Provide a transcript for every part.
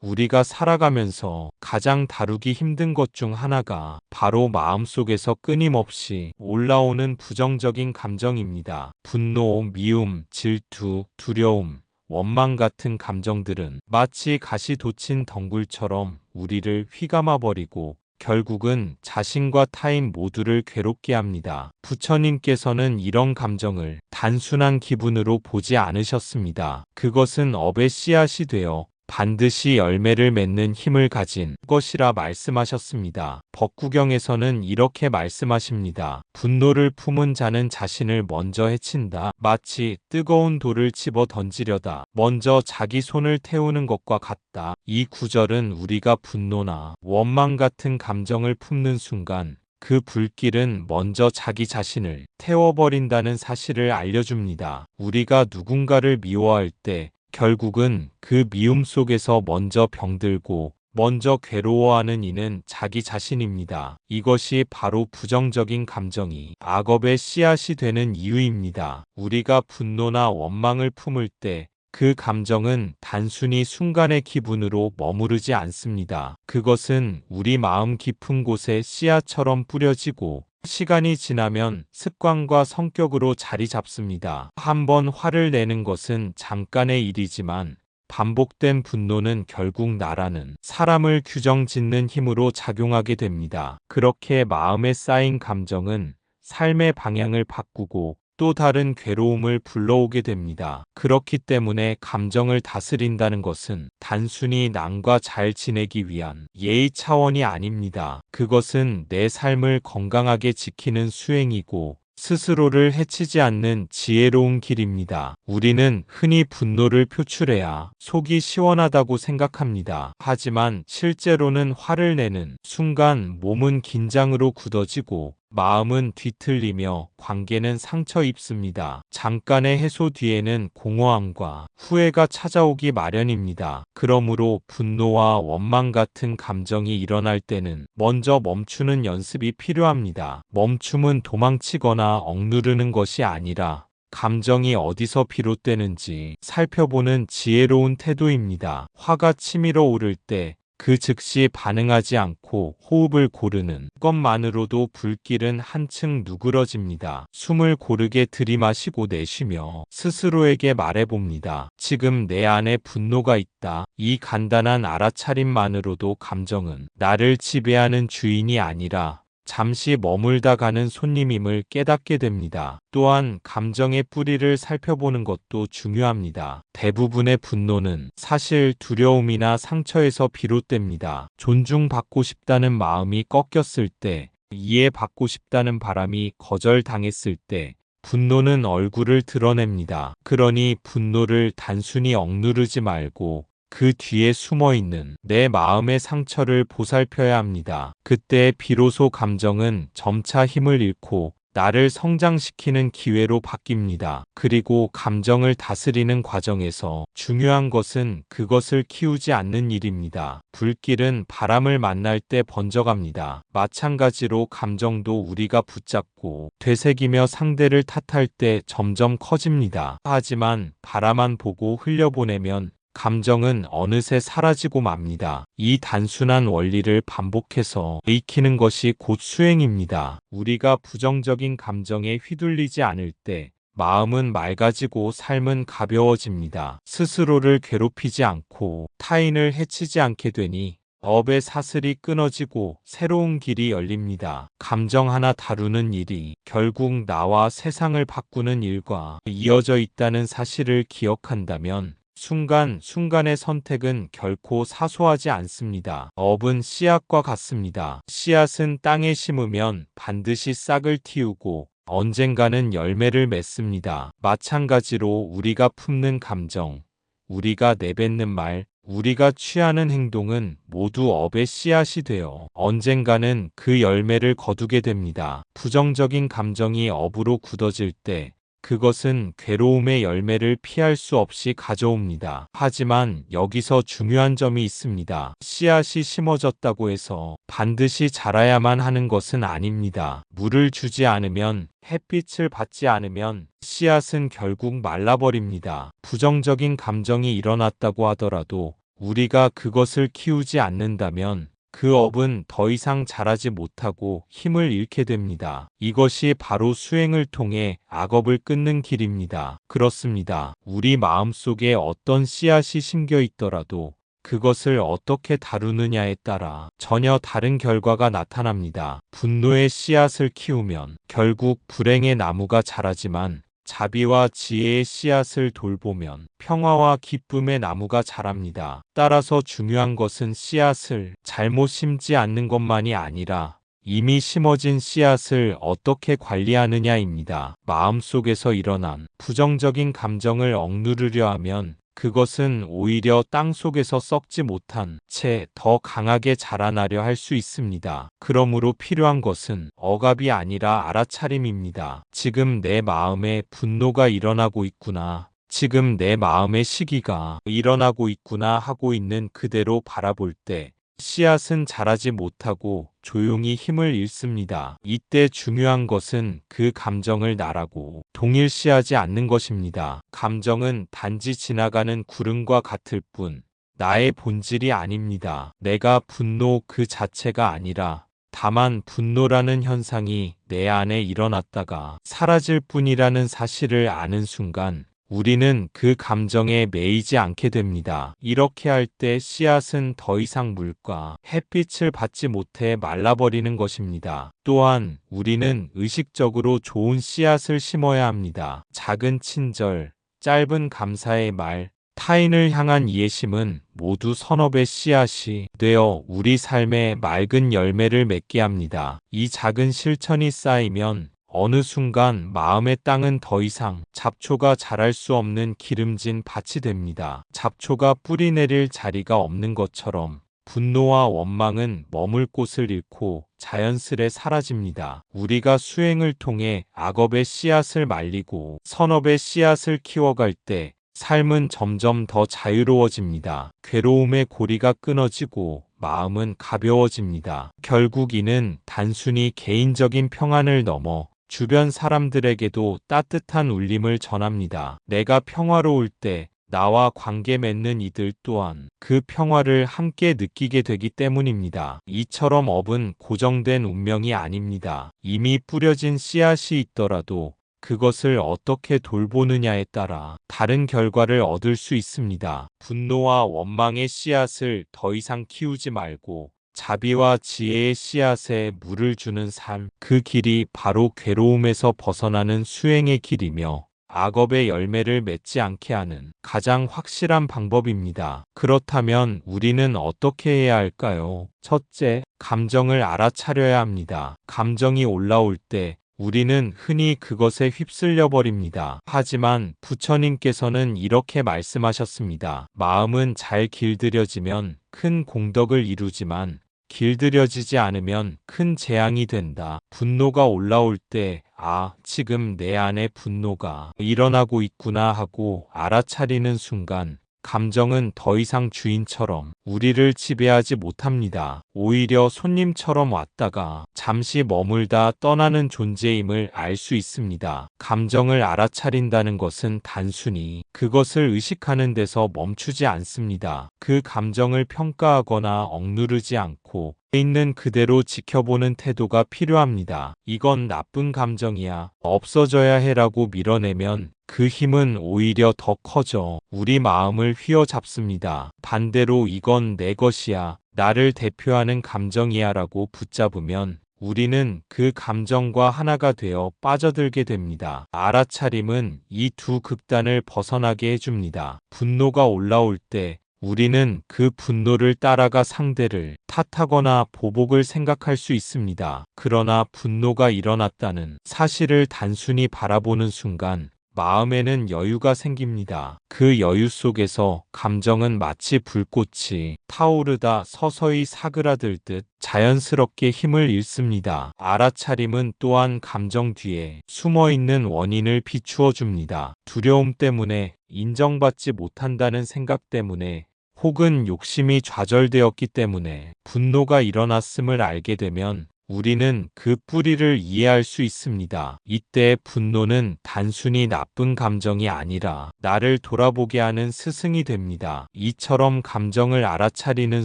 우리가 살아가면서 가장 다루기 힘든 것 중 하나가 바로 마음속에서 끊임없이 올라오는 부정적인 감정입니다. 분노, 미움, 질투, 두려움, 원망 같은 감정들은 마치 가시 돋친 덩굴처럼 우리를 휘감아 버리고 결국은 자신과 타인 모두를 괴롭게 합니다. 부처님께서는 이런 감정을 단순한 기분으로 보지 않으셨습니다. 그것은 업의 씨앗이 되어 반드시 열매를 맺는 힘을 가진 것이라 말씀하셨습니다. 법구경에서는 이렇게 말씀하십니다. 분노를 품은 자는 자신을 먼저 해친다. 마치 뜨거운 돌을 집어 던지려다 먼저 자기 손을 태우는 것과 같다. 이 구절은 우리가 분노나 원망 같은 감정을 품는 순간 그 불길은 먼저 자기 자신을 태워버린다는 사실을 알려줍니다. 우리가 누군가를 미워할 때 결국은 그 미움 속에서 먼저 병들고 먼저 괴로워하는 이는 자기 자신입니다. 이것이 바로 부정적인 감정이 악업의 씨앗이 되는 이유입니다. 우리가 분노나 원망을 품을 때 그 감정은 단순히 순간의 기분으로 머무르지 않습니다. 그것은 우리 마음 깊은 곳에 씨앗처럼 뿌려지고 시간이 지나면 습관과 성격으로 자리 잡습니다. 한번 화를 내는 것은 잠깐의 일이지만 반복된 분노는 결국 나라는 사람을 규정 짓는 힘으로 작용하게 됩니다. 그렇게 마음에 쌓인 감정은 삶의 방향을 바꾸고 또 다른 괴로움을 불러오게 됩니다. 그렇기 때문에 감정을 다스린다는 것은 단순히 남과 잘 지내기 위한 예의 차원이 아닙니다. 그것은 내 삶을 건강하게 지키는 수행이고 스스로를 해치지 않는 지혜로운 길입니다. 우리는 흔히 분노를 표출해야 속이 시원하다고 생각합니다. 하지만 실제로는 화를 내는 순간 몸은 긴장으로 굳어지고 마음은 뒤틀리며 관계는 상처 입습니다. 잠깐의 해소 뒤에는 공허함과 후회가 찾아오기 마련입니다. 그러므로 분노와 원망 같은 감정이 일어날 때는 먼저 멈추는 연습이 필요합니다. 멈춤은 도망치거나 억누르는 것이 아니라 감정이 어디서 비롯되는지 살펴보는 지혜로운 태도입니다. 화가 치밀어 오를 때 그 즉시 반응하지 않고 호흡을 고르는 것만으로도 불길은 한층 누그러집니다. 숨을 고르게 들이마시고 내쉬며 스스로에게 말해봅니다. 지금 내 안에 분노가 있다. 이 간단한 알아차림만으로도 감정은 나를 지배하는 주인이 아니라 잠시 머물다 가는 손님임을 깨닫게 됩니다. 또한 감정의 뿌리를 살펴보는 것도 중요합니다. 대부분의 분노는 사실 두려움이나 상처에서 비롯됩니다. 존중받고 싶다는 마음이 꺾였을 때, 이해받고 싶다는 바람이 거절당했을 때, 분노는 얼굴을 드러냅니다. 그러니 분노를 단순히 억누르지 말고 그 뒤에 숨어 있는 내 마음의 상처를 보살펴야 합니다. 그때 비로소 감정은 점차 힘을 잃고 나를 성장시키는 기회로 바뀝니다. 그리고 감정을 다스리는 과정에서 중요한 것은 그것을 키우지 않는 일입니다. 불길은 바람을 만날 때 번져갑니다. 마찬가지로 감정도 우리가 붙잡고 되새기며 상대를 탓할 때 점점 커집니다. 하지만 바라만 보고 흘려보내면 감정은 어느새 사라지고 맙니다. 이 단순한 원리를 반복해서 익히는 것이 곧 수행입니다. 우리가 부정적인 감정에 휘둘리지 않을 때 마음은 맑아지고 삶은 가벼워집니다. 스스로를 괴롭히지 않고 타인을 해치지 않게 되니 업의 사슬이 끊어지고 새로운 길이 열립니다. 감정 하나 다루는 일이 결국 나와 세상을 바꾸는 일과 이어져 있다는 사실을 기억한다면 순간 순간의 선택은 결코 사소하지 않습니다. 업은 씨앗과 같습니다. 씨앗은 땅에 심으면 반드시 싹을 틔우고 언젠가는 열매를 맺습니다. 마찬가지로 우리가 품는 감정, 우리가 내뱉는 말, 우리가 취하는 행동은 모두 업의 씨앗이 되어 언젠가는 그 열매를 거두게 됩니다. 부정적인 감정이 업으로 굳어질 때 그것은 괴로움의 열매를 피할 수 없이 가져옵니다. 하지만 여기서 중요한 점이 있습니다. 씨앗이 심어졌다고 해서 반드시 자라야만 하는 것은 아닙니다. 물을 주지 않으면 햇빛을 받지 않으면 씨앗은 결국 말라버립니다. 부정적인 감정이 일어났다고 하더라도 우리가 그것을 키우지 않는다면 그 업은 더 이상 자라지 못하고 힘을 잃게 됩니다. 이것이 바로 수행을 통해 악업을 끊는 길입니다. 그렇습니다. 우리 마음 속에 어떤 씨앗이 심겨 있더라도 그것을 어떻게 다루느냐에 따라 전혀 다른 결과가 나타납니다. 분노의 씨앗을 키우면 결국 불행의 나무가 자라지만 자비와 지혜의 씨앗을 돌보면 평화와 기쁨의 나무가 자랍니다. 따라서 중요한 것은 씨앗을 잘못 심지 않는 것만이 아니라 이미 심어진 씨앗을 어떻게 관리하느냐입니다. 마음속에서 일어난 부정적인 감정을 억누르려 하면 그것은 오히려 땅 속에서 썩지 못한 채 더 강하게 자라나려 할 수 있습니다. 그러므로 필요한 것은 억압이 아니라 알아차림입니다. 지금 내 마음에 분노가 일어나고 있구나. 지금 내 마음의 시기가 일어나고 있구나 하고 있는 그대로 바라볼 때 씨앗은 자라지 못하고 조용히 힘을 잃습니다. 이때 중요한 것은 그 감정을 나라고 동일시하지 않는 것입니다. 감정은 단지 지나가는 구름과 같을 뿐 나의 본질이 아닙니다. 내가 분노 그 자체가 아니라 다만 분노라는 현상이 내 안에 일어났다가 사라질 뿐이라는 사실을 아는 순간 우리는 그 감정에 매이지 않게 됩니다. 이렇게 할 때 씨앗은 더 이상 물과 햇빛을 받지 못해 말라버리는 것입니다. 또한 우리는 의식적으로 좋은 씨앗을 심어야 합니다. 작은 친절, 짧은 감사의 말, 타인을 향한 이해심은 모두 선업의 씨앗이 되어 우리 삶에 맑은 열매를 맺게 합니다. 이 작은 실천이 쌓이면 어느 순간 마음의 땅은 더 이상 잡초가 자랄 수 없는 기름진 밭이 됩니다. 잡초가 뿌리 내릴 자리가 없는 것처럼 분노와 원망은 머물 곳을 잃고 자연스레 사라집니다. 우리가 수행을 통해 악업의 씨앗을 말리고 선업의 씨앗을 키워갈 때 삶은 점점 더 자유로워집니다. 괴로움의 고리가 끊어지고 마음은 가벼워집니다. 결국 이는 단순히 개인적인 평안을 넘어 주변 사람들에게도 따뜻한 울림을 전합니다. 내가 평화로울 때 나와 관계 맺는 이들 또한 그 평화를 함께 느끼게 되기 때문입니다. 이처럼 업은 고정된 운명이 아닙니다. 이미 뿌려진 씨앗이 있더라도 그것을 어떻게 돌보느냐에 따라 다른 결과를 얻을 수 있습니다. 분노와 원망의 씨앗을 더 이상 키우지 말고 자비와 지혜의 씨앗에 물을 주는 삶, 그 길이 바로 괴로움에서 벗어나는 수행의 길이며 악업의 열매를 맺지 않게 하는 가장 확실한 방법입니다. 그렇다면 우리는 어떻게 해야 할까요? 첫째, 감정을 알아차려야 합니다. 감정이 올라올 때 우리는 흔히 그것에 휩쓸려 버립니다. 하지만 부처님께서는 이렇게 말씀하셨습니다. 마음은 잘 길들여지면 큰 공덕을 이루지만 길들여지지 않으면 큰 재앙이 된다. 분노가 올라올 때, 아, 지금 내 안에 분노가 일어나고 있구나 하고 알아차리는 순간, 감정은 더 이상 주인처럼 우리를 지배하지 못합니다. 오히려 손님처럼 왔다가 잠시 머물다 떠나는 존재임을 알 수 있습니다. 감정을 알아차린다는 것은 단순히 그것을 의식하는 데서 멈추지 않습니다. 그 감정을 평가하거나 억누르지 않고 있는 그대로 지켜보는 태도가 필요합니다. 이건 나쁜 감정이야. 없어져야 해라고 밀어내면 그 힘은 오히려 더 커져 우리 마음을 휘어잡습니다. 반대로 이건 내 것이야. 나를 대표하는 감정이야 라고 붙잡으면 우리는 그 감정과 하나가 되어 빠져들게 됩니다. 알아차림은 이 두 극단을 벗어나게 해줍니다. 분노가 올라올 때 우리는 그 분노를 따라가 상대를 탓하거나 보복을 생각할 수 있습니다. 그러나 분노가 일어났다는 사실을 단순히 바라보는 순간 마음에는 여유가 생깁니다. 그 여유 속에서 감정은 마치 불꽃이 타오르다 서서히 사그라들 듯 자연스럽게 힘을 잃습니다. 알아차림은 또한 감정 뒤에 숨어 있는 원인을 비추어 줍니다. 두려움 때문에 인정받지 못한다는 생각 때문에 혹은 욕심이 좌절되었기 때문에 분노가 일어났음을 알게 되면 우리는 그 뿌리를 이해할 수 있습니다. 이때 분노는 단순히 나쁜 감정이 아니라 나를 돌아보게 하는 스승이 됩니다. 이처럼 감정을 알아차리는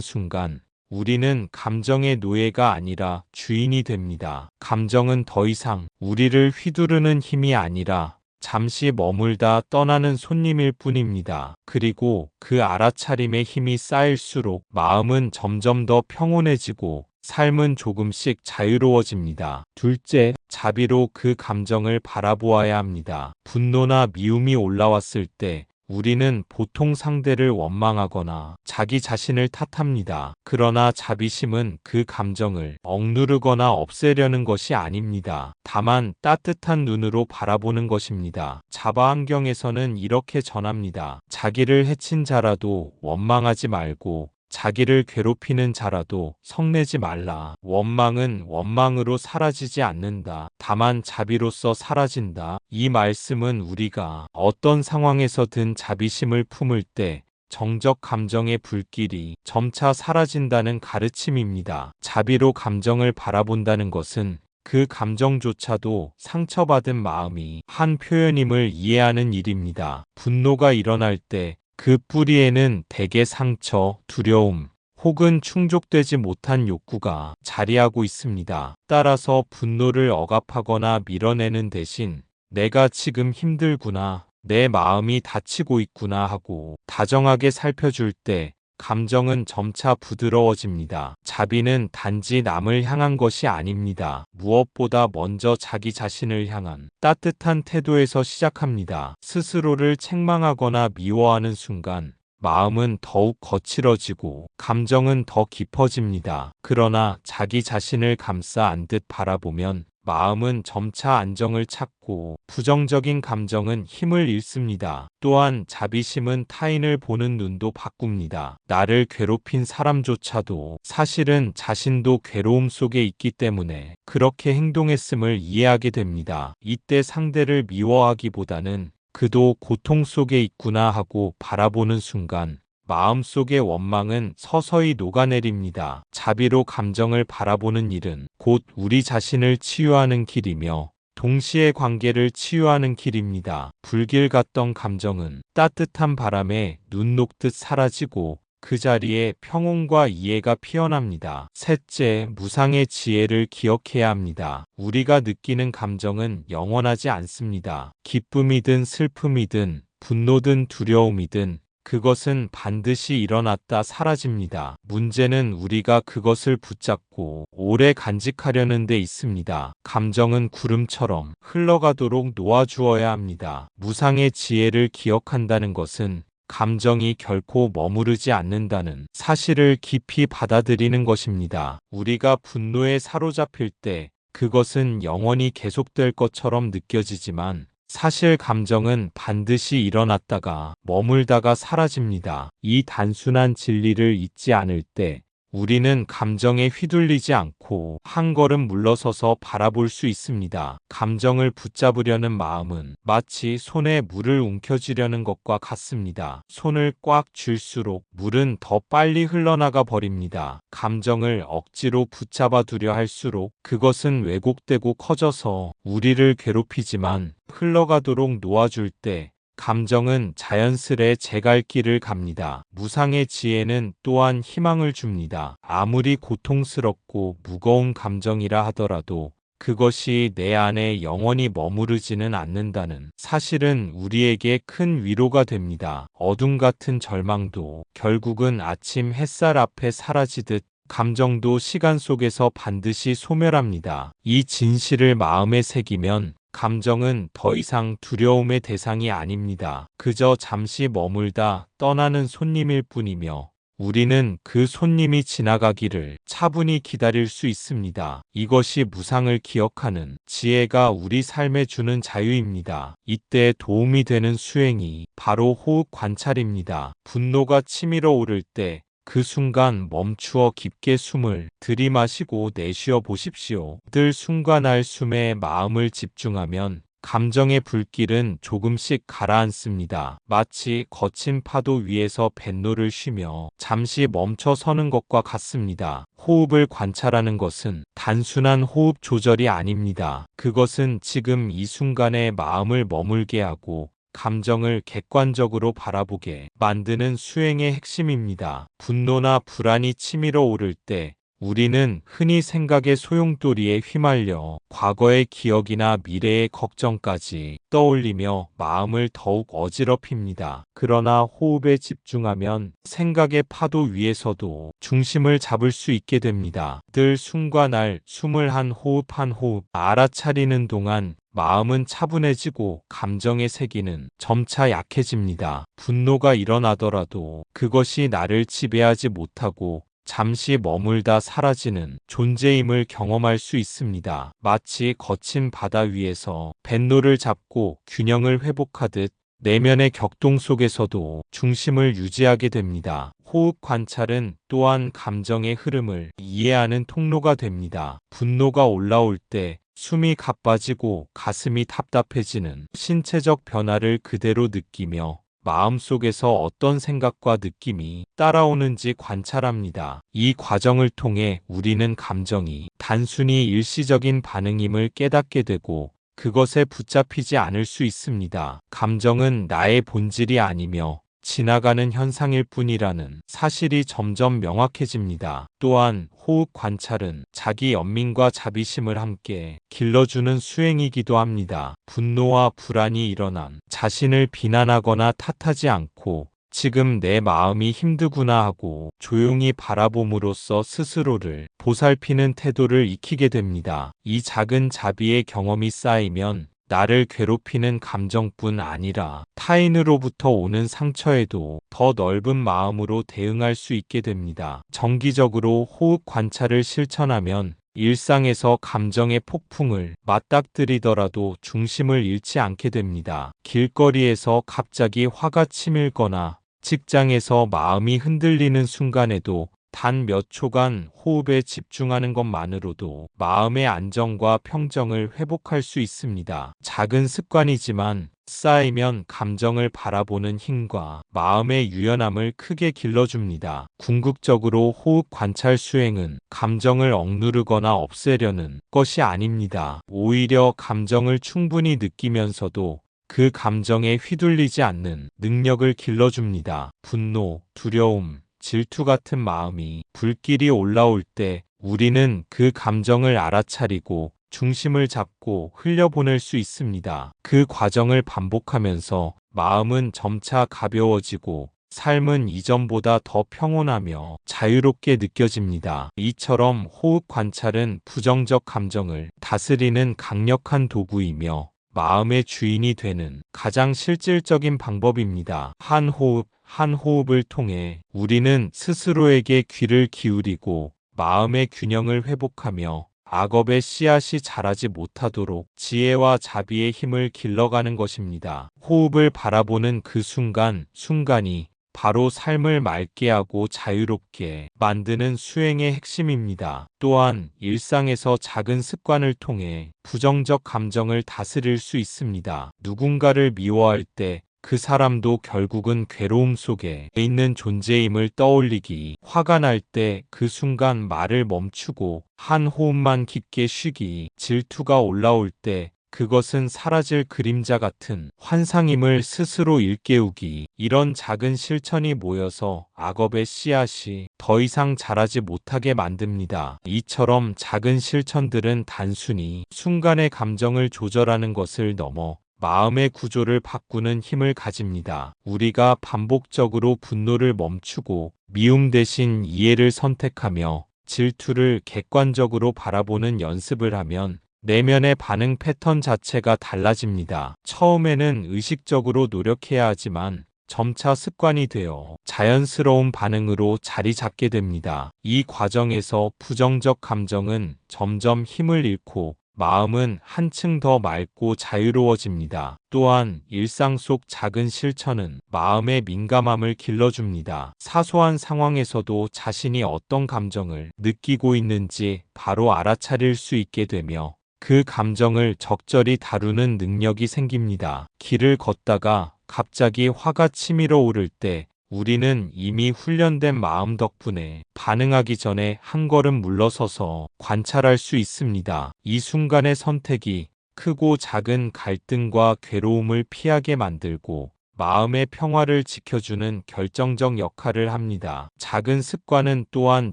순간 우리는 감정의 노예가 아니라 주인이 됩니다. 감정은 더 이상 우리를 휘두르는 힘이 아니라 잠시 머물다 떠나는 손님일 뿐입니다. 그리고 그 알아차림의 힘이 쌓일수록 마음은 점점 더 평온해지고 삶은 조금씩 자유로워집니다. 둘째, 자비로 그 감정을 바라보아야 합니다. 분노나 미움이 올라왔을 때 우리는 보통 상대를 원망하거나 자기 자신을 탓합니다. 그러나 자비심은 그 감정을 억누르거나 없애려는 것이 아닙니다. 다만 따뜻한 눈으로 바라보는 것입니다. 자바 환경에서는 이렇게 전합니다. 자기를 해친 자라도 원망하지 말고 자기를 괴롭히는 자라도 성내지 말라. 원망은 원망으로 사라지지 않는다. 다만 자비로서 사라진다. 이 말씀은 우리가 어떤 상황에서든 자비심을 품을 때 정적 감정의 불길이 점차 사라진다는 가르침입니다. 자비로 감정을 바라본다는 것은 그 감정조차도 상처받은 마음이 한 표현임을 이해하는 일입니다. 분노가 일어날 때 그 뿌리에는 대개 상처, 두려움, 혹은 충족되지 못한 욕구가 자리하고 있습니다. 따라서 분노를 억압하거나 밀어내는 대신 내가 지금 힘들구나, 내 마음이 다치고 있구나 하고 다정하게 살펴줄 때 감정은 점차 부드러워집니다. 자비는 단지 남을 향한 것이 아닙니다. 무엇보다 먼저 자기 자신을 향한 따뜻한 태도에서 시작합니다. 스스로를 책망하거나 미워하는 순간 마음은 더욱 거칠어지고 감정은 더 깊어집니다. 그러나 자기 자신을 감싸 안듯 바라보면 마음은 점차 안정을 찾고 부정적인 감정은 힘을 잃습니다. 또한 자비심은 타인을 보는 눈도 바꿉니다. 나를 괴롭힌 사람조차도 사실은 자신도 괴로움 속에 있기 때문에 그렇게 행동했음을 이해하게 됩니다. 이때 상대를 미워하기보다는 그도 고통 속에 있구나 하고 바라보는 순간 마음속의 원망은 서서히 녹아내립니다. 자비로 감정을 바라보는 일은 곧 우리 자신을 치유하는 길이며 동시에 관계를 치유하는 길입니다. 불길 같던 감정은 따뜻한 바람에 눈 녹듯 사라지고 그 자리에 평온과 이해가 피어납니다. 셋째, 무상의 지혜를 기억해야 합니다. 우리가 느끼는 감정은 영원하지 않습니다. 기쁨이든 슬픔이든 분노든 두려움이든 그것은 반드시 일어났다 사라집니다. 문제는 우리가 그것을 붙잡고 오래 간직하려는 데 있습니다. 감정은 구름처럼 흘러가도록 놓아주어야 합니다. 무상의 지혜를 기억한다는 것은 감정이 결코 머무르지 않는다는 사실을 깊이 받아들이는 것입니다. 우리가 분노에 사로잡힐 때 그것은 영원히 계속될 것처럼 느껴지지만 사실 감정은 반드시 일어났다가 머물다가 사라집니다. 이 단순한 진리를 잊지 않을 때 우리는 감정에 휘둘리지 않고 한 걸음 물러서서 바라볼 수 있습니다. 감정을 붙잡으려는 마음은 마치 손에 물을 움켜쥐려는 것과 같습니다. 손을 꽉 쥘수록 물은 더 빨리 흘러나가 버립니다. 감정을 억지로 붙잡아 두려 할수록 그것은 왜곡되고 커져서 우리를 괴롭히지만 흘러가도록 놓아줄 때 감정은 자연스레 제 갈 길을 갑니다. 무상의 지혜는 또한 희망을 줍니다. 아무리 고통스럽고 무거운 감정이라 하더라도 그것이 내 안에 영원히 머무르지는 않는다는 사실은 우리에게 큰 위로가 됩니다. 어둠 같은 절망도 결국은 아침 햇살 앞에 사라지듯 감정도 시간 속에서 반드시 소멸합니다. 이 진실을 마음에 새기면 감정은 더 이상 두려움의 대상이 아닙니다. 그저 잠시 머물다 떠나는 손님일 뿐이며 우리는 그 손님이 지나가기를 차분히 기다릴 수 있습니다. 이것이 무상을 기억하는 지혜가 우리 삶에 주는 자유입니다. 이때 도움이 되는 수행이 바로 호흡 관찰입니다. 분노가 치밀어 오를 때 그 순간 멈추어 깊게 숨을 들이마시고 내쉬어 보십시오. 들 순간 할 숨에 마음을 집중하면 감정의 불길은 조금씩 가라앉습니다. 마치 거친 파도 위에서 뱃노를 쉬며 잠시 멈춰 서는 것과 같습니다. 호흡을 관찰하는 것은 단순한 호흡 조절이 아닙니다. 그것은 지금 이 순간에 마음을 머물게 하고 감정을 객관적으로 바라보게 만드는 수행의 핵심입니다. 분노나 불안이 치밀어 오를 때 우리는 흔히 생각의 소용돌이에 휘말려 과거의 기억이나 미래의 걱정까지 떠올리며 마음을 더욱 어지럽힙니다. 그러나 호흡에 집중하면 생각의 파도 위에서도 중심을 잡을 수 있게 됩니다. 늘 숨과 날 숨을 한 호흡 한 호흡 알아차리는 동안 마음은 차분해지고 감정의 세기는 점차 약해집니다. 분노가 일어나더라도 그것이 나를 지배하지 못하고 잠시 머물다 사라지는 존재임을 경험할 수 있습니다. 마치 거친 바다 위에서 뱃노를 잡고 균형을 회복하듯 내면의 격동 속에서도 중심을 유지하게 됩니다. 호흡 관찰은 또한 감정의 흐름을 이해하는 통로가 됩니다. 분노가 올라올 때 숨이 가빠지고 가슴이 답답해지는 신체적 변화를 그대로 느끼며 마음속에서 어떤 생각과 느낌이 따라오는지 관찰합니다. 이 과정을 통해 우리는 감정이 단순히 일시적인 반응임을 깨닫게 되고 그것에 붙잡히지 않을 수 있습니다. 감정은 나의 본질이 아니며 지나가는 현상일 뿐이라는 사실이 점점 명확해집니다. 또한 호흡 관찰은 자기 연민과 자비심을 함께 길러주는 수행이기도 합니다. 분노와 불안이 일어난 자신을 비난하거나 탓하지 않고 지금 내 마음이 힘드구나 하고 조용히 바라봄으로써 스스로를 보살피는 태도를 익히게 됩니다. 이 작은 자비의 경험이 쌓이면 나를 괴롭히는 감정뿐 아니라 타인으로부터 오는 상처에도 더 넓은 마음으로 대응할 수 있게 됩니다. 정기적으로 호흡 관찰을 실천하면 일상에서 감정의 폭풍을 맞닥뜨리더라도 중심을 잃지 않게 됩니다. 길거리에서 갑자기 화가 치밀거나 직장에서 마음이 흔들리는 순간에도 단 몇 초간 호흡에 집중하는 것만으로도 마음의 안정과 평정을 회복할 수 있습니다. 작은 습관이지만 쌓이면 감정을 바라보는 힘과 마음의 유연함을 크게 길러줍니다. 궁극적으로 호흡 관찰 수행은 감정을 억누르거나 없애려는 것이 아닙니다. 오히려 감정을 충분히 느끼면서도 그 감정에 휘둘리지 않는 능력을 길러줍니다. 분노, 두려움, 질투 같은 마음이 불길이 올라올 때 우리는 그 감정을 알아차리고 중심을 잡고 흘려보낼 수 있습니다. 그 과정을 반복하면서 마음은 점차 가벼워지고 삶은 이전보다 더 평온하며 자유롭게 느껴집니다. 이처럼 호흡 관찰은 부정적 감정을 다스리는 강력한 도구이며 마음의 주인이 되는 가장 실질적인 방법입니다. 한 호흡, 한 호흡을 통해 우리는 스스로에게 귀를 기울이고 마음의 균형을 회복하며 악업의 씨앗이 자라지 못하도록 지혜와 자비의 힘을 길러가는 것입니다. 호흡을 바라보는 그 순간, 순간이 바로 삶을 맑게 하고 자유롭게 만드는 수행의 핵심입니다. 또한 일상에서 작은 습관을 통해 부정적 감정을 다스릴 수 있습니다. 누군가를 미워할 때 그 사람도 결국은 괴로움 속에 있는 존재임을 떠올리기, 화가 날 때 그 순간 말을 멈추고 한 호흡만 깊게 쉬기, 질투가 올라올 때 그것은 사라질 그림자 같은 환상임을 스스로 일깨우기, 이런 작은 실천이 모여서 악업의 씨앗이 더 이상 자라지 못하게 만듭니다. 이처럼 작은 실천들은 단순히 순간의 감정을 조절하는 것을 넘어 마음의 구조를 바꾸는 힘을 가집니다. 우리가 반복적으로 분노를 멈추고 미움 대신 이해를 선택하며 질투를 객관적으로 바라보는 연습을 하면 내면의 반응 패턴 자체가 달라집니다. 처음에는 의식적으로 노력해야 하지만 점차 습관이 되어 자연스러운 반응으로 자리 잡게 됩니다. 이 과정에서 부정적 감정은 점점 힘을 잃고 마음은 한층 더 맑고 자유로워집니다. 또한 일상 속 작은 실천은 마음의 민감함을 길러줍니다. 사소한 상황에서도 자신이 어떤 감정을 느끼고 있는지 바로 알아차릴 수 있게 되며 그 감정을 적절히 다루는 능력이 생깁니다. 길을 걷다가 갑자기 화가 치밀어 오를 때 우리는 이미 훈련된 마음 덕분에 반응하기 전에 한 걸음 물러서서 관찰할 수 있습니다. 이 순간의 선택이 크고 작은 갈등과 괴로움을 피하게 만들고 마음의 평화를 지켜주는 결정적 역할을 합니다. 작은 습관은 또한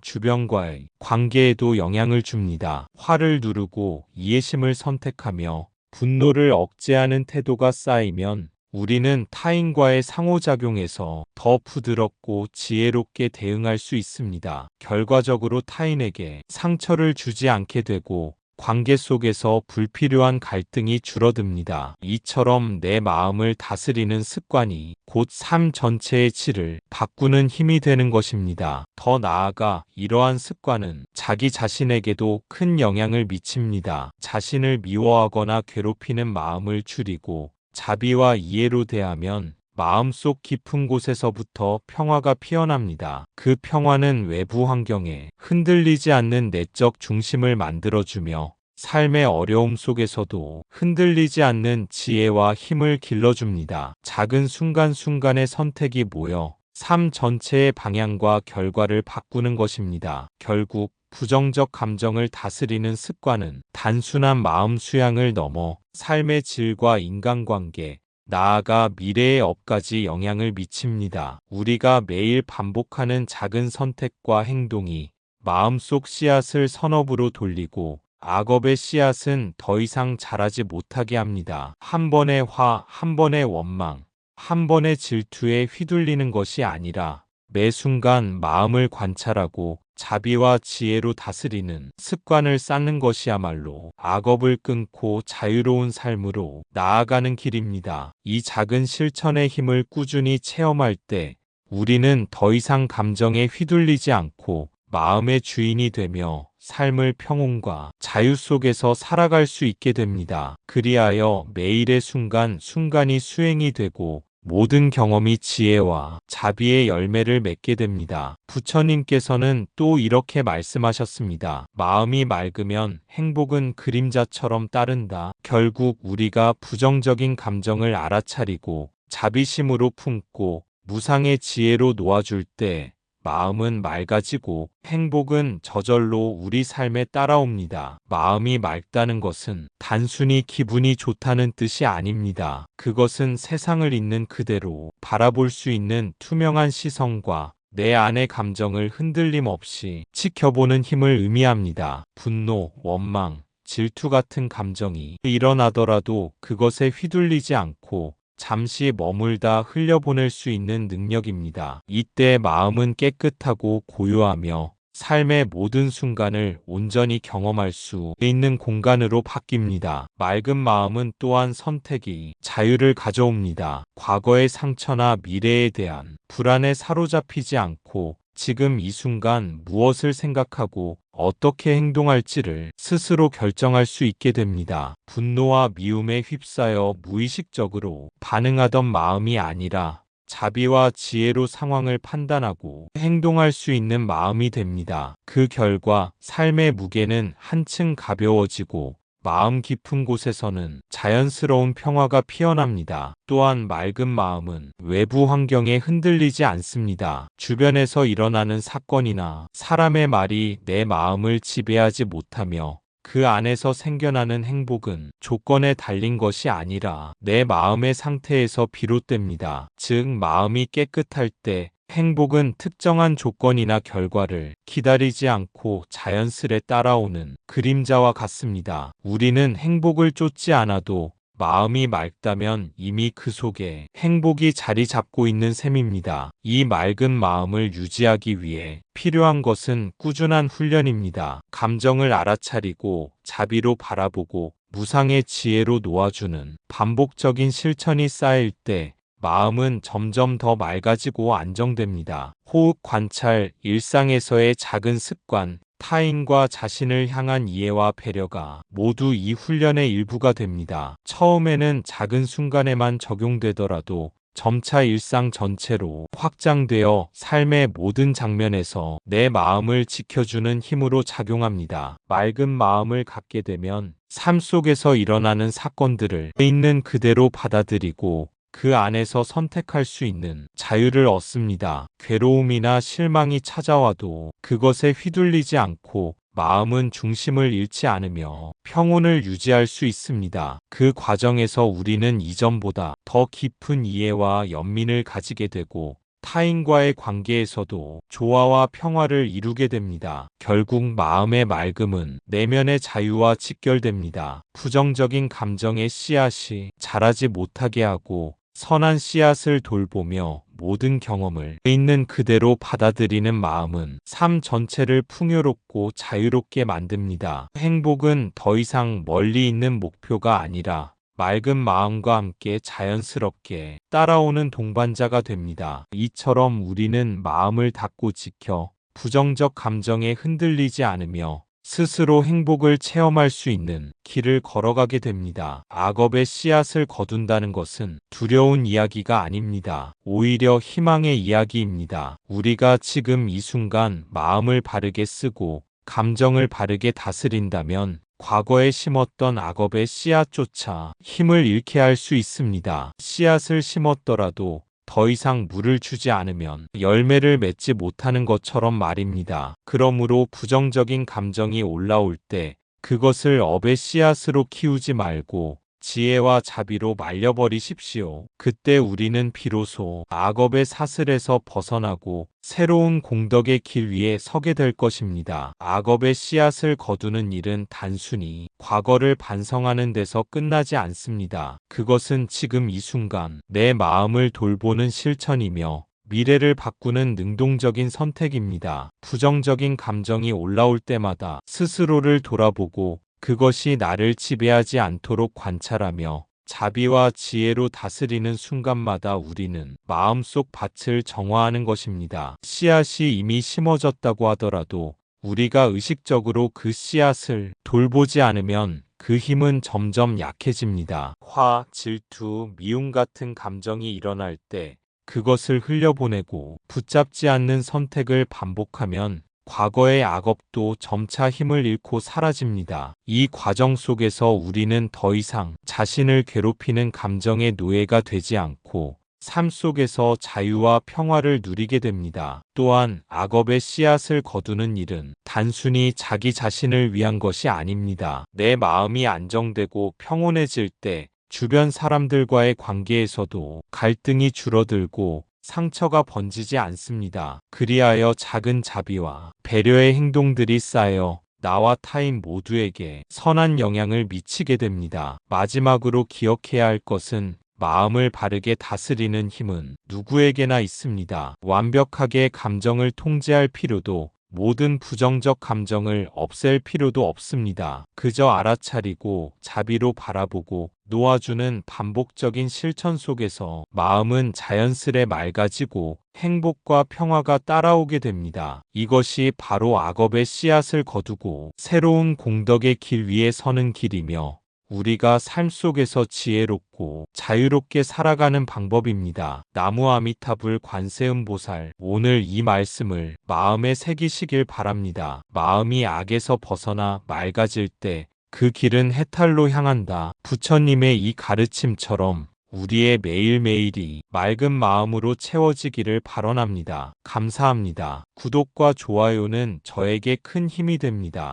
주변과의 관계에도 영향을 줍니다. 화를 누르고 이해심을 선택하며 분노를 억제하는 태도가 쌓이면 우리는 타인과의 상호작용에서 더 부드럽고 지혜롭게 대응할 수 있습니다. 결과적으로 타인에게 상처를 주지 않게 되고 관계 속에서 불필요한 갈등이 줄어듭니다. 이처럼 내 마음을 다스리는 습관이 곧 삶 전체의 질을 바꾸는 힘이 되는 것입니다. 더 나아가 이러한 습관은 자기 자신에게도 큰 영향을 미칩니다. 자신을 미워하거나 괴롭히는 마음을 줄이고 자비와 이해로 대하면 마음속 깊은 곳에서부터 평화가 피어납니다. 그 평화는 외부 환경에 흔들리지 않는 내적 중심을 만들어주며 삶의 어려움 속에서도 흔들리지 않는 지혜와 힘을 길러줍니다. 작은 순간순간의 선택이 모여 삶 전체의 방향과 결과를 바꾸는 것입니다. 결국 부정적 감정을 다스리는 습관은 단순한 마음 수양을 넘어 삶의 질과 인간관계, 나아가 미래의 업까지 영향을 미칩니다. 우리가 매일 반복하는 작은 선택과 행동이 마음속 씨앗을 선업으로 돌리고 악업의 씨앗은 더 이상 자라지 못하게 합니다. 한 번의 화, 한 번의 원망, 한 번의 질투에 휘둘리는 것이 아니라 매 순간 마음을 관찰하고 자비와 지혜로 다스리는 습관을 쌓는 것이야말로 악업을 끊고 자유로운 삶으로 나아가는 길입니다. 이 작은 실천의 힘을 꾸준히 체험할 때 우리는 더 이상 감정에 휘둘리지 않고 마음의 주인이 되며 삶을 평온과 자유 속에서 살아갈 수 있게 됩니다. 그리하여 매일의 순간 순간이 수행이 되고 모든 경험이 지혜와 자비의 열매를 맺게 됩니다. 부처님께서는 또 이렇게 말씀하셨습니다. 마음이 맑으면 행복은 그림자처럼 따른다. 결국 우리가 부정적인 감정을 알아차리고 자비심으로 품고 무상의 지혜로 놓아줄 때 마음은 맑아지고 행복은 저절로 우리 삶에 따라옵니다. 마음이 맑다는 것은 단순히 기분이 좋다는 뜻이 아닙니다. 그것은 세상을 있는 그대로 바라볼 수 있는 투명한 시선과 내 안의 감정을 흔들림 없이 지켜보는 힘을 의미합니다. 분노, 원망, 질투 같은 감정이 일어나더라도 그것에 휘둘리지 않고 잠시 머물다 흘려보낼 수 있는 능력입니다. 이때 마음은 깨끗하고 고요하며 삶의 모든 순간을 온전히 경험할 수 있는 공간으로 바뀝니다. 맑은 마음은 또한 선택이 자유를 가져옵니다. 과거의 상처나 미래에 대한 불안에 사로잡히지 않고 지금 이 순간 무엇을 생각하고 어떻게 행동할지를 스스로 결정할 수 있게 됩니다. 분노와 미움에 휩싸여 무의식적으로 반응하던 마음이 아니라 자비와 지혜로 상황을 판단하고 행동할 수 있는 마음이 됩니다. 그 결과 삶의 무게는 한층 가벼워지고 마음 깊은 곳에서는 자연스러운 평화가 피어납니다. 또한 맑은 마음은 외부 환경에 흔들리지 않습니다. 주변에서 일어나는 사건이나 사람의 말이 내 마음을 지배하지 못하며 그 안에서 생겨나는 행복은 조건에 달린 것이 아니라 내 마음의 상태에서 비롯됩니다. 즉, 마음이 깨끗할 때 행복은 특정한 조건이나 결과를 기다리지 않고 자연스레 따라오는 그림자와 같습니다. 우리는 행복을 쫓지 않아도 마음이 맑다면 이미 그 속에 행복이 자리 잡고 있는 셈입니다. 이 맑은 마음을 유지하기 위해 필요한 것은 꾸준한 훈련입니다. 감정을 알아차리고 자비로 바라보고 무상의 지혜로 놓아주는 반복적인 실천이 쌓일 때 마음은 점점 더 맑아지고 안정됩니다. 호흡 관찰, 일상에서의 작은 습관, 타인과 자신을 향한 이해와 배려가 모두 이 훈련의 일부가 됩니다. 처음에는 작은 순간에만 적용되더라도 점차 일상 전체로 확장되어 삶의 모든 장면에서 내 마음을 지켜주는 힘으로 작용합니다. 맑은 마음을 갖게 되면 삶 속에서 일어나는 사건들을 있는 그대로 받아들이고 그 안에서 선택할 수 있는 자유를 얻습니다. 괴로움이나 실망이 찾아와도 그것에 휘둘리지 않고 마음은 중심을 잃지 않으며 평온을 유지할 수 있습니다. 그 과정에서 우리는 이전보다 더 깊은 이해와 연민을 가지게 되고 타인과의 관계에서도 조화와 평화를 이루게 됩니다. 결국 마음의 맑음은 내면의 자유와 직결됩니다. 부정적인 감정의 씨앗이 자라지 못하게 하고 선한 씨앗을 돌보며 모든 경험을 있는 그대로 받아들이는 마음은 삶 전체를 풍요롭고 자유롭게 만듭니다. 행복은 더 이상 멀리 있는 목표가 아니라 맑은 마음과 함께 자연스럽게 따라오는 동반자가 됩니다. 이처럼 우리는 마음을 닫고 지켜 부정적 감정에 흔들리지 않으며 스스로 행복을 체험할 수 있는 길을 걸어가게 됩니다. 악업의 씨앗을 거둔다는 것은 두려운 이야기가 아닙니다. 오히려 희망의 이야기입니다. 우리가 지금 이 순간 마음을 바르게 쓰고 감정을 바르게 다스린다면 과거에 심었던 악업의 씨앗조차 힘을 잃게 할 수 있습니다. 씨앗을 심었더라도 더 이상 물을 주지 않으면 열매를 맺지 못하는 것처럼 말입니다. 그러므로 부정적인 감정이 올라올 때 그것을 업의 씨앗으로 키우지 말고 지혜와 자비로 말려버리십시오. 그때 우리는 비로소 악업의 사슬에서 벗어나고 새로운 공덕의 길 위에 서게 될 것입니다. 악업의 씨앗을 거두는 일은 단순히 과거를 반성하는 데서 끝나지 않습니다. 그것은 지금 이 순간 내 마음을 돌보는 실천이며 미래를 바꾸는 능동적인 선택입니다. 부정적인 감정이 올라올 때마다 스스로를 돌아보고 그것이 나를 지배하지 않도록 관찰하며 자비와 지혜로 다스리는 순간마다 우리는 마음속 밭을 정화하는 것입니다. 씨앗이 이미 심어졌다고 하더라도 우리가 의식적으로 그 씨앗을 돌보지 않으면 그 힘은 점점 약해집니다. 화, 질투, 미움 같은 감정이 일어날 때 그것을 흘려보내고 붙잡지 않는 선택을 반복하면 과거의 악업도 점차 힘을 잃고 사라집니다. 이 과정 속에서 우리는 더 이상 자신을 괴롭히는 감정의 노예가 되지 않고 삶 속에서 자유와 평화를 누리게 됩니다. 또한 악업의 씨앗을 거두는 일은 단순히 자기 자신을 위한 것이 아닙니다. 내 마음이 안정되고 평온해질 때 주변 사람들과의 관계에서도 갈등이 줄어들고 상처가 번지지 않습니다. 그리하여 작은 자비와 배려의 행동들이 쌓여 나와 타인 모두에게 선한 영향을 미치게 됩니다. 마지막으로 기억해야 할 것은 마음을 바르게 다스리는 힘은 누구에게나 있습니다. 완벽하게 감정을 통제할 필요도 모든 부정적 감정을 없앨 필요도 없습니다. 그저 알아차리고 자비로 바라보고 놓아주는 반복적인 실천 속에서 마음은 자연스레 맑아지고 행복과 평화가 따라오게 됩니다. 이것이 바로 악업의 씨앗을 거두고 새로운 공덕의 길 위에 서는 길이며 우리가 삶 속에서 지혜롭고 자유롭게 살아가는 방법입니다. 나무 아미타불 관세음 보살 오늘 이 말씀을 마음에 새기시길 바랍니다. 마음이 악에서 벗어나 맑아질 때 그 길은 해탈로 향한다. 부처님의 이 가르침처럼 우리의 매일매일이 맑은 마음으로 채워지기를 발언합니다. 감사합니다. 구독과 좋아요는 저에게 큰 힘이 됩니다.